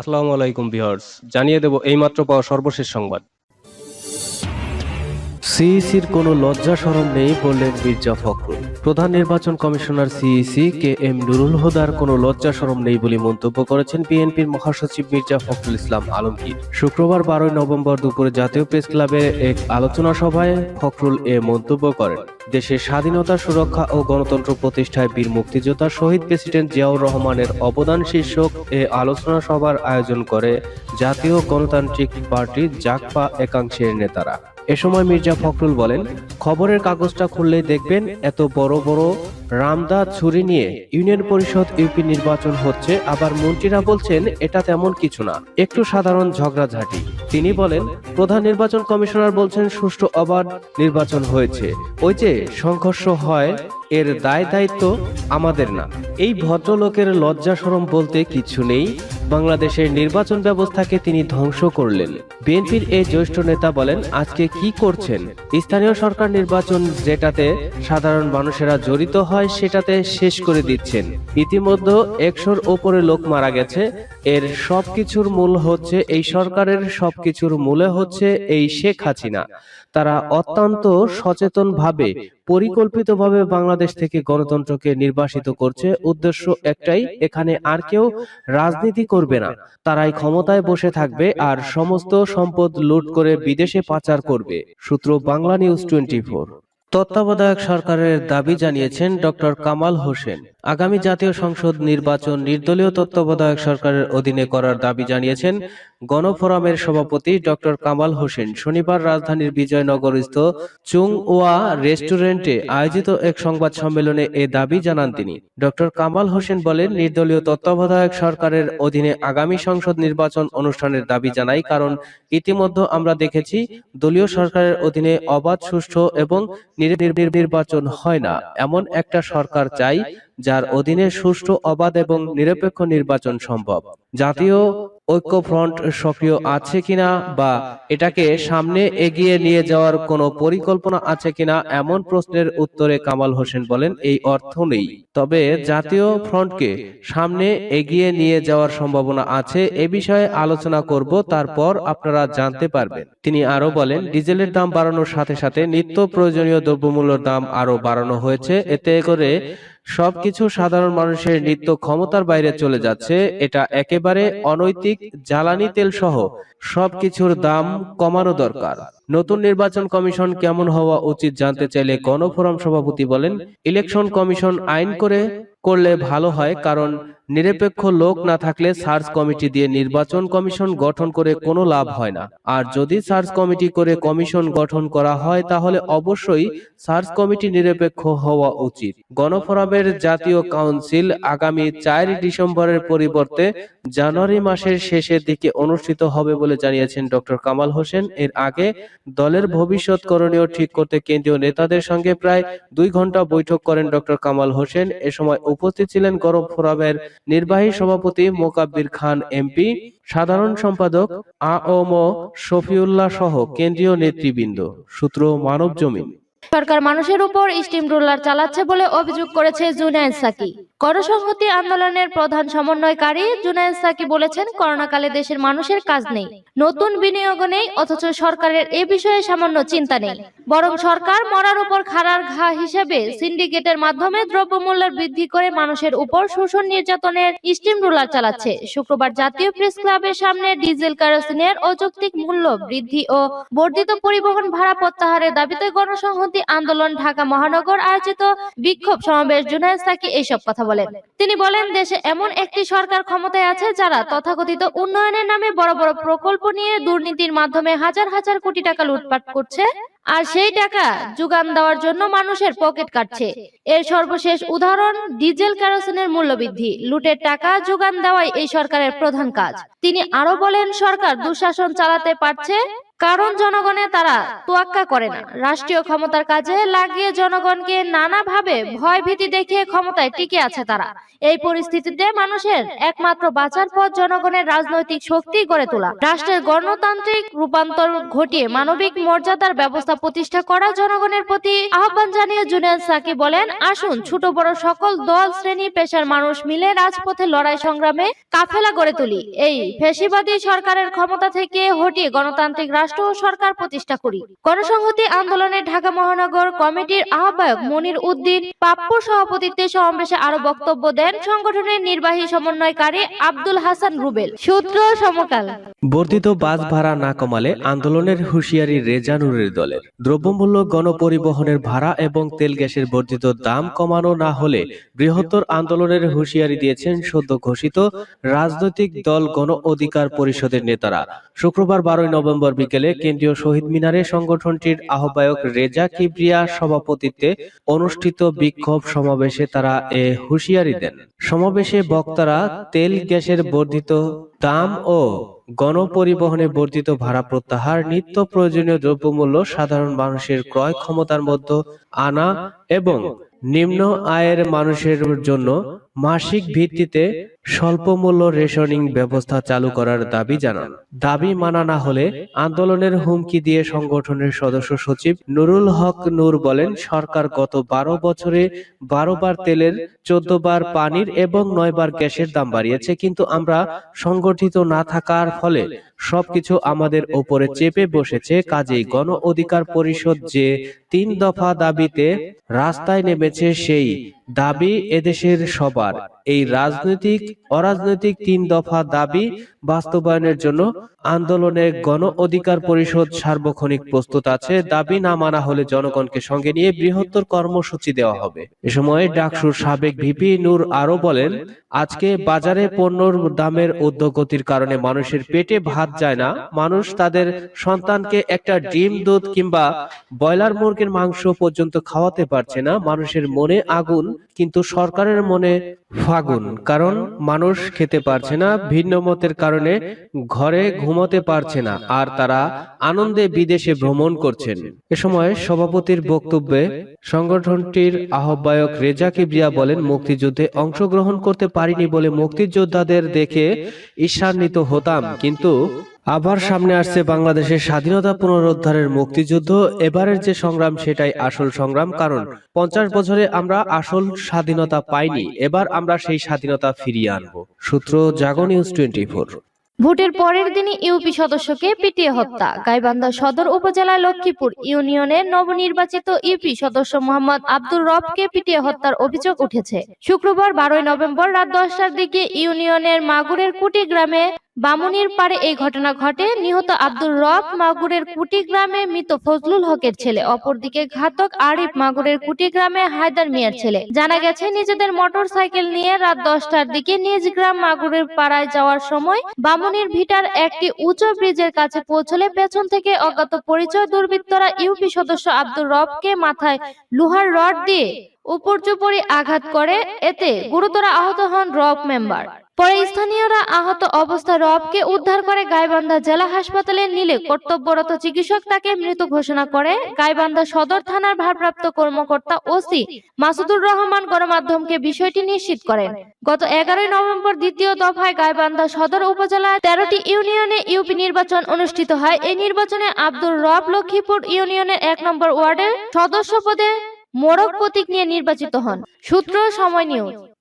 আসসালামু আলাইকুম ভিউয়ার্স, জানিয়ে দেব এইমাত্র পাওয়া সর্বশেষ সংবাদ। সিইসির কোনো লজ্জা সরম নেই বললেন মির্জা ফখরুল। প্রধান নির্বাচন commissioner CEC K M Nurul হুদার কোনো লজ্জা সরম নেই বলে মন্তব্য করেছেন বিএনপির মহাসচিব মির্জা ফখরুল ইসলাম আলমগীর। শুক্রবার বারোই নভেম্বর দুপুরে জাতীয় প্রেস ক্লাবে এক আলোচনা সভায় ফখরুল এ মন্তব্য করেন। দেশের স্বাধীনতা, সুরক্ষা ও গণতন্ত্র প্রতিষ্ঠায় বীর মুক্তিযোদ্ধা শহীদ প্রেসিডেন্ট জিয়াউর রহমানের অবদান শীর্ষক এ আলোচনা সভার আয়োজন করে জাতীয় গণতান্ত্রিক পার্টি জাকপা একাংশের নেতারা। এ সময় মির্জা ফখরুল বলেন, খবরের কাগজটা খুললেই দেখবেন এত বড় বড় রামদা ছুরি নিয়ে ইউনিয়ন পরিষদ ইউপি নির্বাচন হচ্ছে, আবার মন্ত্রীরা বলছেন এটা তেমন কিছু না, একটু সাধারণ ঝগড়াঝাটি। তিনি বলেন, প্রধান নির্বাচন কমিশনার বলছেন সুষ্ঠু অবাধ নির্বাচন হয়েছে। ওই যে সংঘর্ষ হয়, এর দায় দায়িত্ব আমাদের না। এই ভদ্রলোকের লজ্জা সরম বলতে কিছু নেই। বাংলাদেশের নির্বাচন ব্যবস্থাকে তিনি ধ্বংস করলেন। বিএনপির এই জ্যেষ্ঠ নেতা বলেন, আজকে কি করছেন? স্থানীয় সরকার নির্বাচন যেটাতে সাধারণ মানুষেরা জড়িত হয়, সেটাতে শেষ করে দিচ্ছেন। ইতিমধ্যে একশোর ওপরে লোক মারা গেছে। এর সবকিছুর মূল হচ্ছে এই সরকারের সবকিছুর মূলে হচ্ছে এই শেখ হাসিনা। তারা অত্যন্ত সচেতন সচেতনভাবে, পরিকল্পিতভাবে বাংলাদেশ থেকে গণতন্ত্রকে নির্বাসিত করছে। উদ্দেশ্য একটাই, এখানে আর কেউ রাজনীতি করবে না। তারাই ক্ষমতায় বসে থাকবে আর সমস্ত সম্পদ লুট করে বিদেশে পাচার করবে। সূত্র বাংলা নিউজ টোয়েন্টি তত্ত্বাবধায়ক সরকারের দাবি জানিয়েছেন ডক্টর কামাল হোসেন। আগামী জাতীয় সংসদ নির্বাচন নির্দলীয় তত্ত্বাবধায়ক সরকারের অধীনে করার দাবি জানিয়েছেন গণফোরামের সভাপতি ডক্টর কামাল হোসেন। শনিবার রাজধানীর বিজয়নগরস্থ চুং ওয়া রেস্টুরেন্টে আয়োজিত এক সংবাদ সম্মেলনে এ দাবি জানান তিনি। ডক্টর কামাল হোসেন বলেন, নির্দলীয় তত্ত্বাবধায়ক সরকারের অধীনে আগামী সংসদ নির্বাচন অনুষ্ঠানের দাবি জানাই কারণ ইতিমধ্যে আমরা দেখেছি দলীয় সরকারের অধীনে অবাধ, সুষ্ঠু এবং নির- নির- নির্বাচন হয় না। এমন একটা সরকার চাই যার অধীনে সুষ্ঠু, অবাধ এবং নিরপেক্ষ নির্বাচন সম্ভব। জাতীয় ঐক্যফ্রন্ট সক্রিয় আছে কিনা বা এটাকে সামনে এগিয়ে নিয়ে যাওয়ার কোনো পরিকল্পনা আছে কিনা এমন প্রশ্নের উত্তরে কামাল হোসেন বলেন, এই অর্থ নেই। তবে জাতীয় ফ্রন্টকে সামনে এগিয়ে নিয়ে যাওয়ার সম্ভাবনা আছে এ বিষয়ে আলোচনা করব, তারপর আপনারা জানতে পারবেন। তিনি আরও বলেন, ডিজেলের দাম বাড়ানোর সাথে সাথে নিত্য প্রয়োজনীয় দ্রব্যমূল্যের দাম আরও বাড়ানো হয়েছে, এতে করে সবকিছু সাধারণ মানুষের নিত্য ক্ষমতার বাইরে চলে যাচ্ছে। এটা একেবারে অনৈতিক জ্বালানি তেল সহ। সবকিছুর দাম কমানো দরকার। নতুন নির্বাচন কমিশন কেমন হওয়া উচিত জানতে চাইলে গণফোরাম সভাপতি বলেন ইলেকশন কমিশন আইন করে করলে ভালো হয় কারণ নিরপেক্ষ লোক না থাকলে সার্চ কমিটি দিয়ে নির্বাচন কমিশন গঠন করে কোনো লাভ হয় না। আর যদি সার্চ কমিটি করে কমিশন গঠন করা হয়, তাহলে অবশ্যই সার্চ কমিটি নিরপেক্ষ হওয়া উচিত। গণফোরামের জাতীয় কাউন্সিল আগামী চার ডিসেম্বরের পরিবর্তে জানুয়ারি মাসের শেষের দিকে অনুষ্ঠিত হবে বলে জানিয়েছেন ডক্টর কামাল হোসেন। এর আগে দলের ভবিষ্যৎ করণীয় ঠিক করতে কেন্দ্রীয় নেতাদের সঙ্গে প্রায় দুই ঘণ্টা বৈঠক করেন ডক্টর কামাল হোসেন। এ সময় উপস্থিত ছিলেন গরম ফোরামের নির্বাহী সভাপতি মোকাব্বির খান এমপি, সাধারণ সম্পাদক আ ও ম শফিউল্লাহ সহ কেন্দ্রীয় নেতৃবৃন্দ, সূত্র মানব জমিন সরকার মানুষের উপর স্টিম রোলার চালাচ্ছে বলে অভিযোগ করেছে জুনায়েদ সাকি। গণসংহতি আন্দোলনের প্রধান সমন্বয়কারী জুনায়েদ সাকি বলেছেন, করোনাকালে দেশের মানুষের কাজ নেই, নতুন বিনিয়োগ নেই, অথচ সরকারের এ বিষয়ে সামান্য চিন্তা নেই। বরং সরকার মরার উপর খাড়ার ঘা হিসেবে সিন্ডিকেটের মাধ্যমে দ্রব্যমূল্যের বৃদ্ধি করে মানুষের উপর শোষণ নির্যাতনের স্টিম রোলার চালাচ্ছে। শুক্রবার জাতীয় প্রেস ক্লাবের সামনে ডিজেল কেরোসিনের অযৌক্তিক মূল্য বৃদ্ধি ও বর্ধিত পরিবহন ভাড়া প্রত্যাহারের দাবিতে গণসংহতি আন্দোলন ঢাকা মহানগর আয়োজিত বিক্ষোভ সমাবেশ জুনায়েদ সাকি এইসব কথা বলেন। তিনি বলেন, দেশে এমন একটি সরকার ক্ষমতায় আছে যারা তথাকথিত উন্নয়নের নামে বড় বড় প্রকল্প নিয়ে দুর্নীতির মাধ্যমে হাজার হাজার কোটি টাকা লুটপাট করছে আর সেই টাকা যোগান দেওয়ার জন্য মানুষের পকেট কাটছে। এর সর্বশেষ উদাহরণ, ডিজেল কেরোসিনের মূল্য বৃদ্ধি লুটের টাকা যোগান দেওয়াই এই সরকারের প্রধান কাজ। তিনি আরও বলেন, সরকার দুঃশাসন চালাতে পারছে কারণ জনগণে তারা তোয়াক্কা করে না। রাষ্ট্রীয় ক্ষমতার কাজে লাগিয়ে জনগণকে নানাভাবে ভয় ভীতি দেখিয়ে ক্ষমতায় টিকে আছে তারা। এই পরিস্থিতিতে মানুষের একমাত্র বাঁচার পথ জনগণের রাজনৈতিক শক্তি গড়ে তোলা। রাষ্ট্রের গণতান্ত্রিক রূপান্তর ঘটিয়ে মানবিক মর্যাদার ব্যবস্থা প্রতিষ্ঠা করা জনগণের প্রতি আহ্বান জানিয়ে জুনেদ সাকি বলেন, আসুন, ছোট বড় সকল দল, শ্রেণি, পেশার মানুষ মিলে রাজপথে লড়াই সংগ্রামে কাফেলা গড়ে তুলি। এই ফেসিবাদী সরকারের ক্ষমতা থেকে হটিয়ে গণতান্ত্রিক রাষ্ট্র ও সরকার প্রতিষ্ঠা করি। গণসংহতি আন্দোলনে ঢাকা মহানগর কমিটির আহ্বায়ক মনির উদ্দিন পাপ্পু সভাপতিত্বে সমাবেশে আরও বক্তব্য দেন সংগঠনের নির্বাহী সমন্বয়কারী আব্দুল হাসান রুবেল। সূত্র সমকাল। বর্ধিত বাস ভাড়া না কমালে আন্দোলনের হুঁশিয়ারি রেজানুরের দলের। দ্রব্যমূল্য গণপরিবহনের ভাড়া এবং তেল গ্যাসের বর্ধিত দাম কমানো না হলে বৃহত্তর আন্দোলনের হুঁশিয়ারি দিয়েছেন সদ্য ঘোষিত রাজনৈতিক দল গণ অধিকার পরিষদের নেতারা। শুক্রবার বারোই নভেম্বর বিকেলে কেন্দ্রীয় শহীদ মিনারে সংগঠনটির আহ্বায়ক রেজা কিবরিয়া সভাপতিত্বে অনুষ্ঠিত বিক্ষোভ সমাবেশে তারা এ হুঁশিয়ারি দেন। সমাবেশে বক্তারা তেল গ্যাসের বর্ধিত দাম ও গণপরিবহনে বর্ধিত ভাড়া প্রত্যাহার, নিত্য প্রয়োজনীয় দ্রব্যমূল্য, সাধারণ মানুষের ক্রয় ক্ষমতার মধ্যে আনা এবং নিম্ন আয়ের মানুষের জন্য মাসিক ভিত্তিতে স্বল্প মূল্য রেশনিং ব্যবস্থা চালু করার দাবি জানান। দাবি মানা না হলে আন্দোলনের হুমকি দিয়ে সংগঠনের সদস্য সচিব নুরুল হক নূর বলেন, সরকার গত বারো বছরে বারো বার তেলের, চোদ্দ বার পানির এবং নয় বার গ্যাসের দাম বাড়িয়েছে, কিন্তু আমরা সংগঠিত না থাকার ফলে সবকিছু আমাদের ওপরে চেপে বসেছে। কাজেই গণ অধিকার পরিষদ যে তিন দফা দাবিতে রাস্তায় নেমেছে সেই দাবি এদেশের সবার। এই রাজনৈতিক অরাজনৈতিক তিন দফা দাবি বাস্তবায়নের জন্য আন্দোলনে গণ অধিকার পরিষদ সার্বক্ষণিক প্রস্তুত আছে। দাবি না মানা হলে জনগণকে সঙ্গে নিয়ে বৃহত্তর কর্মসূচি দেওয়া হবে। এ সময় ডাকসুর সাবেক ভিপি নূর আরও বলেন, আজকে বাজারে পণ্যর দামের ঊর্ধ্বগতির কারণে মানুষের পেটে ভাত যায় না। মানুষ তাদের সন্তানকে একটা ডিম, দুধ কিংবা ব্রয়লার মুরগির মাংস পর্যন্ত খাওয়াতে পারছে না। মানুষের মনে আগুন, কিন্তু সরকারের মনে ফাগুন, কারণ মানুষ খেতে পারছে না, ভিন্ন মতের কারণে ঘরে ঘুমাতে পারছে না, আর তারা আনন্দে বিদেশে ভ্রমণ করছেন। এ সময় সভাপতির বক্তব্যে সংগঠনটির আহ্বায়ক রেজা কিবরিয়া বলেন, মুক্তিযুদ্ধে অংশগ্রহণ করতে পারিনি বলে মুক্তিযোদ্ধাদের দেখে ঈর্ষান্বিত হতাম, কিন্তু আবার সামনে আসছে বাংলাদেশের স্বাধীনতা পুনরুদ্ধারের মুক্তিযুদ্ধ। এবারের যে সংগ্রাম, সেটাই আসল সংগ্রাম, কারণ পঞ্চাশ বছরে আমরা আসল স্বাধীনতা পাইনি, এবার আমরা সেই স্বাধীনতা ফিরিয়ে আনব। সূত্র জাগো নিউজ টোয়েন্টি ভোটের পরের দিনই ইউপি সদস্যকে পিটিয়ে হত্যা। গাইবান্ধা সদর উপজেলার লক্ষ্মীপুর ইউনিয়নের নবনির্বাচিত ইউপি সদস্য মোহাম্মদ আব্দুর রবকে পিটিয়ে হত্যার অভিযোগ উঠেছে। শুক্রবার বারোই নভেম্বর রাত দশটার দিকে ইউনিয়নের মাগুরের কুটি গ্রামে বামুনির পারে এই ঘটনা ঘটে। নিহত আব্দুর রব মাগুরের কুটি গ্রামে মৃত ফজলুল হকের ছেলে, অপরদিকে ঘাতক আরিফ মাগুরের কুটি গ্রামে হায়দার মিয়ার ছেলে। জানা গেছে, নিজেদের মোটর সাইকেল নিয়ে রাত দশটার দিকে নিজ গ্রাম মাগুরের পাড়ায় যাওয়ার সময় বামুনির ভিটার একটি উঁচু ব্রিজের কাছে পৌঁছলে পেছন থেকে অজ্ঞাত পরিচয় দুর্বৃত্তরা ইউপি সদস্য আব্দুর রবকে মাথায় লোহার রড দিয়ে উপর্যুপরি আঘাত করে, এতে গুরুতর আহত হন রব মেম্বার। পরে স্থানীয়রা আহত অবস্থায় রবকে উদ্ধার করে গাইবান্ধা জেলা হাসপাতালে নিলে কর্তব্যরত চিকিৎসক তাকে মৃত ঘোষণা করে। গাইবান্ধা সদর থানার ভারপ্রাপ্ত কর্মকর্তা ওসি মাসুদুর রহমান গণমাধ্যমকে বিষয়টি নিশ্চিত করেন। গত এগারোই নভেম্বর দ্বিতীয় দফায় গাইবান্ধা সদর উপজেলায় তেরোটি ইউনিয়নে ইউপি নির্বাচন অনুষ্ঠিত হয়। এই নির্বাচনে আব্দুর রব লক্ষ্মীপুর ইউনিয়নের এক নম্বর ওয়ার্ডের সদস্য পদে মোড়ক প্রতীক নিয়ে নির্বাচিত হন। সূত্র সময় নিউজ।